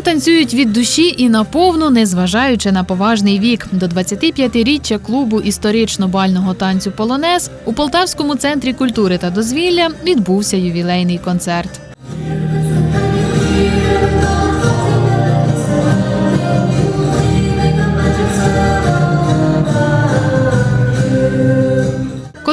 танцюють від душі і наповну, незважаючи на поважний вік. До 25-річчя клубу історично-бального танцю Полонез у Полтавському центрі культури та дозвілля відбувся ювілейний концерт.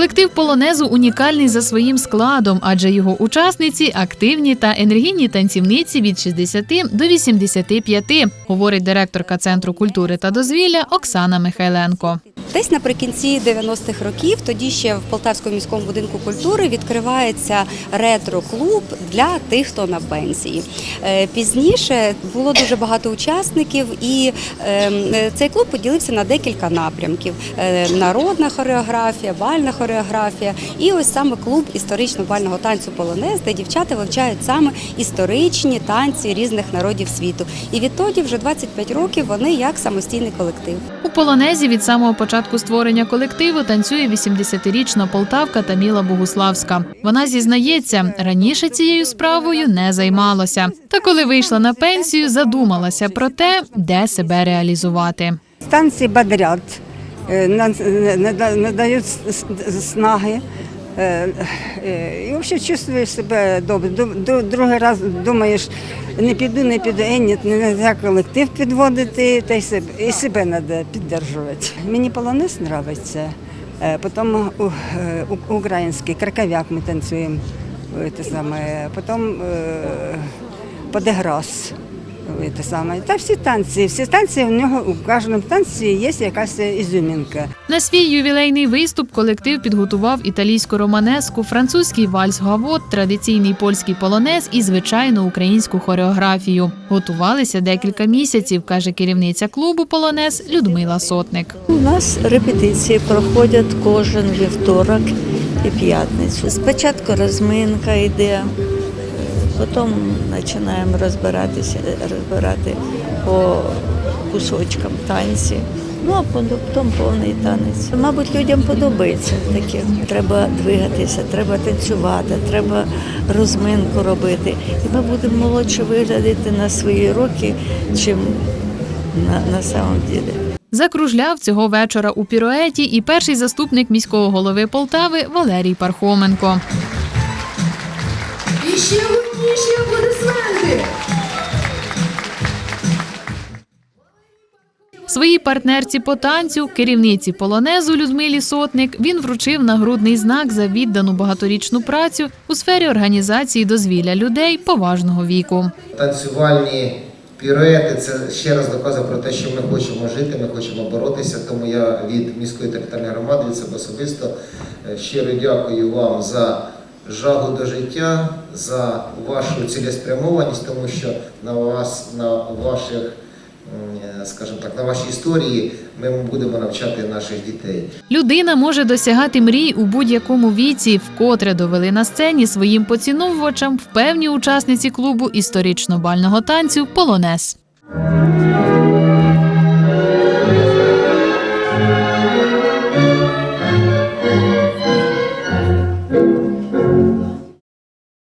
Колектив полонезу унікальний за своїм складом, адже його учасниці активні та енергійні танцівниці від 60 до 85, говорить директорка Центру культури та дозвілля Оксана Михайленко. Десь наприкінці 90-х років, тоді ще в Полтавському міському будинку культури відкривається ретро-клуб для тих, хто на пенсії. Е, Пізніше було дуже багато учасників, і ем, е, цей клуб поділився на декілька напрямків: Е, народна хореографія, бальна хореографія, і ось саме клуб історично-бального танцю Полонез, де дівчата вивчають саме історичні танці різних народів світу. І відтоді, вже 25 років, вони як самостійний колектив. У полонезі від самого початку створення колективу танцює 80-річна полтавка Таміла Богуславська. Вона зізнається, раніше цією справою не займалася. Та коли вийшла на пенсію, задумалася про те, де себе реалізувати. Станції бодрят, е, на- нада- надають снаги. Е, е, І взагалі чувствуєш себе добре. Другий раз думаєш, не піду, не піду, е, ні, не треба колектив підводити, та й себе, і себе треба підтримувати. Мені полонез подобається, е, потім український, краковяк ми танцюємо, те саме, потім подеграс. Те саме. Та всі танці, всі танці у нього у кожному танці є якась ізюмінка. На свій ювілейний виступ колектив підготував італійську романеску, французький вальс гавот, традиційний польський полонез і звичайну українську хореографію. Готувалися декілька місяців, каже керівниця клубу Полонез Людмила Сотник. У нас репетиції проходять кожен вівторок і п'ятницю. Спочатку розминка йде, потім починаємо розбиратися, розбирати по кусочкам танці. Ну а потім повний танець. Мабуть, людям подобається таке. Треба двигатися, треба танцювати, треба розминку робити. І ми будемо молодше виглядати на свої роки, чим на, на самом ділі. Закружляв цього вечора у піруеті і перший заступник міського голови Полтави Валерій Пархоменко. І ще гучніші аплодисменти. Своїй партнерці по танцю, керівниці полонезу Людмилі Сотник, він вручив нагрудний знак за віддану багаторічну працю у сфері організації дозвілля людей поважного віку. танцювальні піруети. Це ще раз доказує про те, що ми хочемо жити, ми хочемо боротися. Тому я від міської територіальної громади від себе особисто е, щиро дякую вам за жагу до життя, за вашу цілеспрямованість, тому що на вас, на ваших, скажімо так, на вашій історії ми будемо навчати наших дітей. Людина може досягати мрій у будь-якому віці, вкотре довели на сцені своїм поціновувачам впевні учасниці клубу історично-бального танцю Полонес. Thank you.